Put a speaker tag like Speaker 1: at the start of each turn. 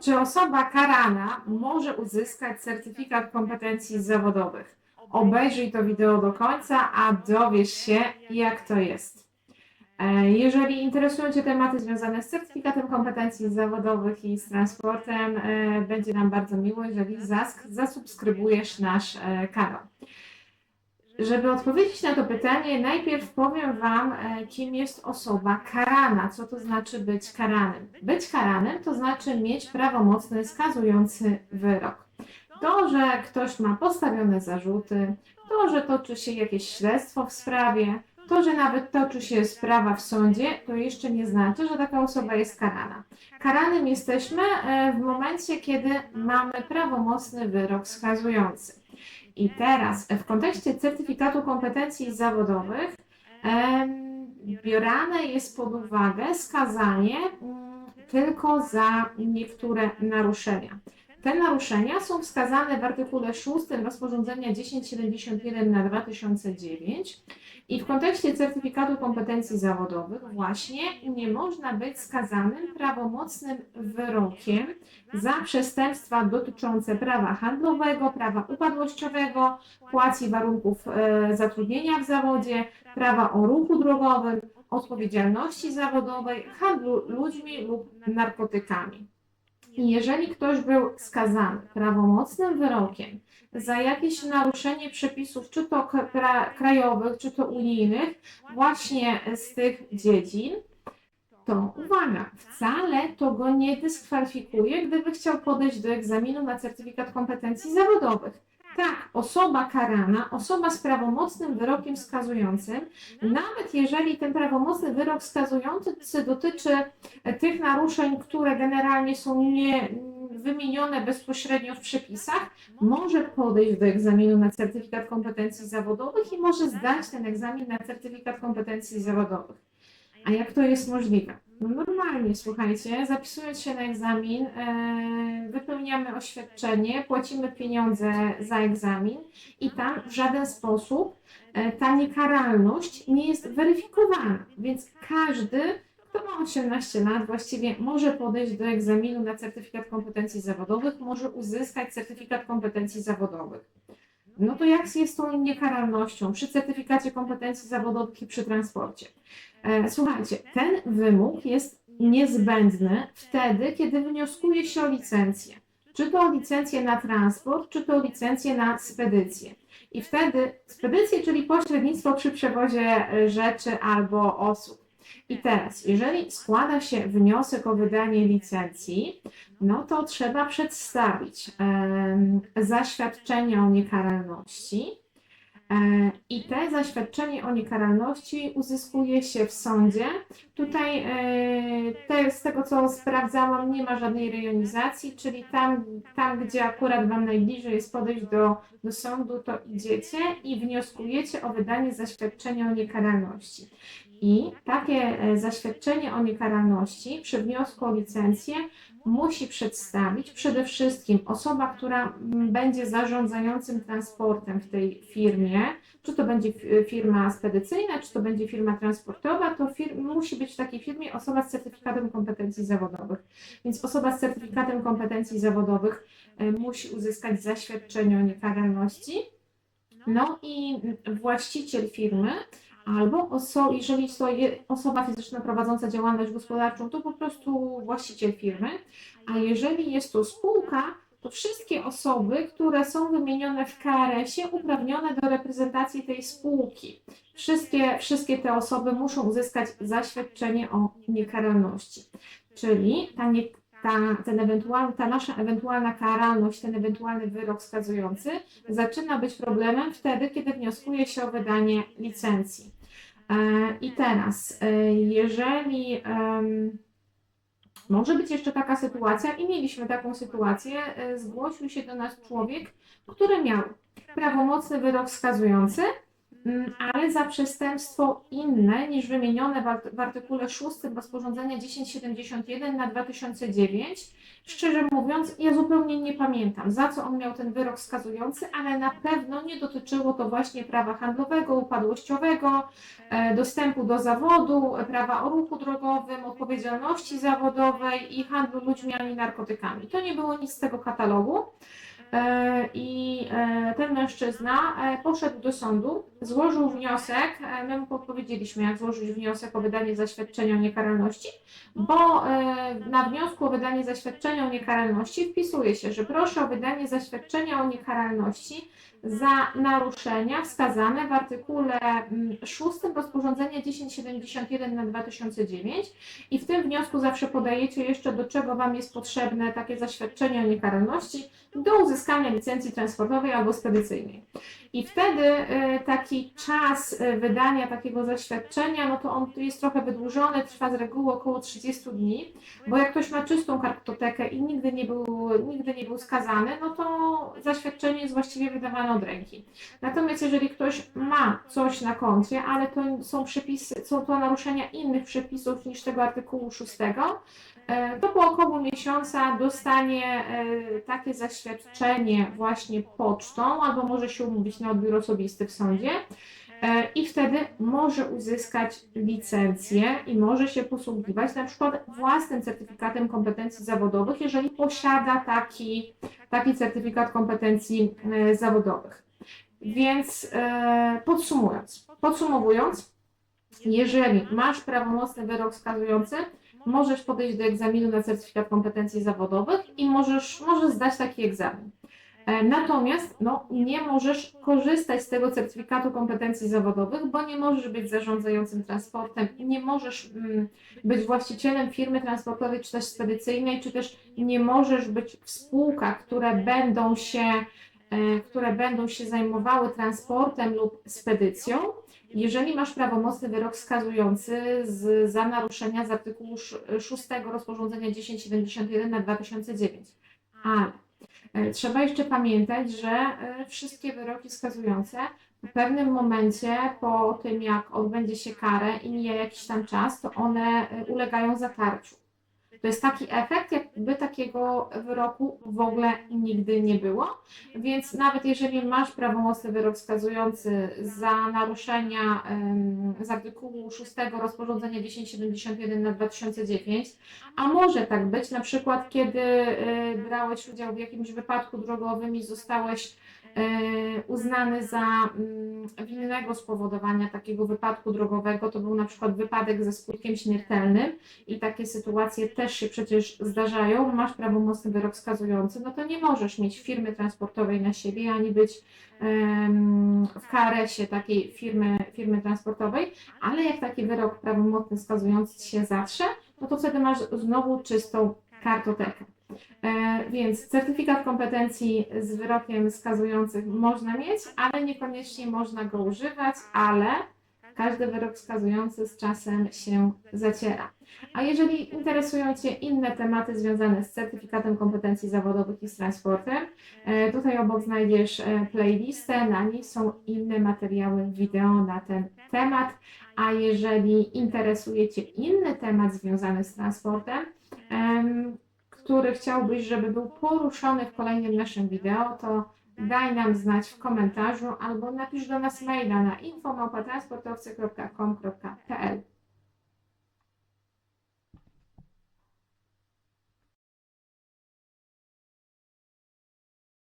Speaker 1: Czy osoba karana może uzyskać certyfikat kompetencji zawodowych? Obejrzyj to wideo do końca, a dowiesz się, jak to jest. E, Jeżeli interesują Cię tematy związane z certyfikatem kompetencji zawodowych i z transportem, e, będzie nam bardzo miło, jeżeli zasubskrybujesz nasz e, kanał. Żeby odpowiedzieć na to pytanie, najpierw powiem Wam, e, kim jest osoba karana. Co to znaczy być karanym? Być karanym to znaczy mieć prawomocny, skazujący wyrok. To, że ktoś ma postawione zarzuty, to, że toczy się jakieś śledztwo w sprawie, to, że nawet toczy się sprawa w sądzie, to jeszcze nie znaczy, że taka osoba jest karana. Karanym jesteśmy e, w momencie, kiedy mamy prawomocny wyrok skazujący. I teraz w kontekście certyfikatu kompetencji zawodowych biorane jest pod uwagę skazanie mm, tylko za niektóre naruszenia. Te naruszenia są wskazane w artykule 6 rozporządzenia 1071 na 2009 i w kontekście certyfikatu kompetencji zawodowych właśnie nie można być skazanym prawomocnym wyrokiem za przestępstwa dotyczące prawa handlowego, prawa upadłościowego, płac i warunków e, zatrudnienia w zawodzie, prawa o ruchu drogowym, odpowiedzialności zawodowej, handlu ludźmi lub narkotykami. Jeżeli ktoś był skazany prawomocnym wyrokiem za jakieś naruszenie przepisów, czy to kra- krajowych, czy to unijnych, właśnie z tych dziedzin, to uwaga, wcale to go nie dyskwalifikuje, gdyby chciał podejść do egzaminu na certyfikat kompetencji zawodowych. Tak, osoba karana, osoba z prawomocnym wyrokiem skazującym, nawet jeżeli ten prawomocny wyrok skazujący dotyczy tych naruszeń, które generalnie są nie wymienione bezpośrednio w przepisach, może podejść do egzaminu na certyfikat kompetencji zawodowych i może zdać ten egzamin na certyfikat kompetencji zawodowych. A jak to jest możliwe? No normalnie, słuchajcie, zapisując się na egzamin, e, wypełniamy oświadczenie, płacimy pieniądze za egzamin i tam w żaden sposób e, ta niekaralność nie jest weryfikowana. Więc każdy, kto ma 18 lat, właściwie może podejść do egzaminu na certyfikat kompetencji zawodowych, może uzyskać certyfikat kompetencji zawodowych. No to jak jest tą niekaralnością przy certyfikacie kompetencji zawodowych przy transporcie? E, Słuchajcie, ten wymóg jest niezbędny wtedy, kiedy wnioskuje się o licencję. Czy to licencję na transport, czy to licencję na spedycję. I wtedy spedycję, czyli pośrednictwo przy przewozie rzeczy albo osób. I teraz, jeżeli składa się wniosek o wydanie licencji, no to trzeba przedstawić zaświadczenie o niekaralności. E, I te zaświadczenie o niekaralności uzyskuje się w sądzie. Tutaj e, te, z tego co sprawdzałam, nie ma żadnej rejonizacji, czyli tam, tam gdzie akurat Wam najbliżej jest podejść do, do sądu, to idziecie i wnioskujecie o wydanie zaświadczenia o niekaralności. I takie e, zaświadczenie o niekaralności przy wniosku o licencję musi przedstawić przede wszystkim osoba, która mm, będzie zarządzającym transportem w tej firmie, czy to będzie fi- firma spedycyjna, czy to będzie firma transportowa, to musi być w takiej firmie osoba z certyfikatem kompetencji zawodowych. Więc osoba z certyfikatem kompetencji zawodowych e, musi uzyskać zaświadczenie o niekaralności. No i właściciel firmy Albo oso, jeżeli to osoba fizyczna prowadząca działalność gospodarczą, to po prostu właściciel firmy, a jeżeli jest to spółka, to wszystkie osoby, które są wymienione w KRS-ie, uprawnione do reprezentacji tej spółki. Wszystkie, wszystkie te osoby muszą uzyskać zaświadczenie o niekaralności. Czyli ta, nie, ta, ten ewentualny, ta nasza ewentualna karalność, ten ewentualny wyrok skazujący zaczyna być problemem wtedy, kiedy wnioskuje się o wydanie licencji. E, I teraz, e, jeżeli może być jeszcze taka sytuacja, i mieliśmy taką sytuację, e, zgłosił się do nas człowiek, który miał prawomocny wyrok skazujący, ale za przestępstwo inne niż wymienione w art- w artykule 6 rozporządzenia 1071 na 2009, szczerze mówiąc, ja zupełnie nie pamiętam, za co on miał ten wyrok skazujący, ale na pewno nie dotyczyło to właśnie prawa handlowego, upadłościowego, e, dostępu do zawodu, prawa o ruchu drogowym, odpowiedzialności zawodowej i handlu ludźmi ani narkotykami. To nie było nic z tego katalogu. E, I e, ten mężczyzna e, poszedł do sądu, złożył wniosek. My mu podpowiedzieliśmy, jak złożyć wniosek o wydanie zaświadczenia o niekaralności, bo na wniosku o wydanie zaświadczenia o niekaralności wpisuje się, że proszę o wydanie zaświadczenia o niekaralności za naruszenia wskazane w artykule mm, 6 rozporządzenia 1071 na 2009 i w tym wniosku zawsze podajecie jeszcze, do czego Wam jest potrzebne takie zaświadczenie o niekaralności do uzyskania licencji transportowej albo spedycyjnej. I wtedy e, taki czas e, wydania takiego zaświadczenia, no to on jest trochę wydłużony, trwa z reguły około 30 dni, bo jak ktoś ma czystą kartotekę i nigdy nie był, nigdy nie był skazany, no to zaświadczenie jest właściwie wydawane od ręki. Natomiast jeżeli ktoś ma coś na koncie, ale to są przepisy, są to naruszenia innych przepisów niż tego artykułu 6, e, to po około miesiąca dostanie takie zaświadczenie właśnie pocztą, albo może się umówić na odbiór osobisty w sądzie. E, I wtedy może uzyskać licencję i może się posługiwać na przykład własnym certyfikatem kompetencji zawodowych, jeżeli posiada taki, taki certyfikat kompetencji e, zawodowych. Więc e, podsumując, podsumowując, jeżeli masz prawomocny wyrok skazujący, możesz podejść do egzaminu na certyfikat kompetencji zawodowych i możesz, możesz zdać taki egzamin. E, Natomiast no, nie możesz korzystać z tego certyfikatu kompetencji zawodowych, bo nie możesz być zarządzającym transportem, nie możesz mm, być właścicielem firmy transportowej czy też spedycyjnej, czy też nie możesz być w spółkach, które będą się, e, które będą się zajmowały transportem lub spedycją, jeżeli masz prawomocny wyrok skazujący z, za naruszenia z artykułu 6 rozporządzenia 1071 na 2009. Ale trzeba jeszcze pamiętać, że e, wszystkie wyroki skazujące w pewnym momencie po tym, jak odbędzie się karę i mija jakiś tam czas, to one e, ulegają zatarciu. To jest taki efekt, jakby takiego wyroku w ogóle nigdy nie było. Więc nawet jeżeli masz prawomocny wyrok skazujący za naruszenia z artykułu 6 rozporządzenia 1071 na 2009, a może tak być, na przykład kiedy y, brałeś udział w jakimś wypadku drogowym i zostałeś uznany za mm, winnego spowodowania takiego wypadku drogowego, to był na przykład wypadek ze skutkiem śmiertelnym i takie sytuacje też się przecież zdarzają, masz prawomocny wyrok skazujący, no to nie możesz mieć firmy transportowej na siebie, ani być w KRS-ie takiej firmy, firmy transportowej, ale jak taki wyrok prawomocny skazujący się zatrze, no to wtedy masz znowu czystą kartotekę. E, więc certyfikat kompetencji z wyrokiem skazujących można mieć, ale niekoniecznie można go używać, ale każdy wyrok skazujący z czasem się zaciera. A jeżeli interesują Cię inne tematy związane z certyfikatem kompetencji zawodowych i z transportem, e, tutaj obok znajdziesz e, playlistę, na niej są inne materiały wideo na ten temat. A jeżeli interesuje Cię inny temat związany z transportem, em, który chciałbyś, żeby był poruszony w kolejnym naszym wideo, to daj nam znać w komentarzu albo napisz do nas maila na info.transportowcy.com.pl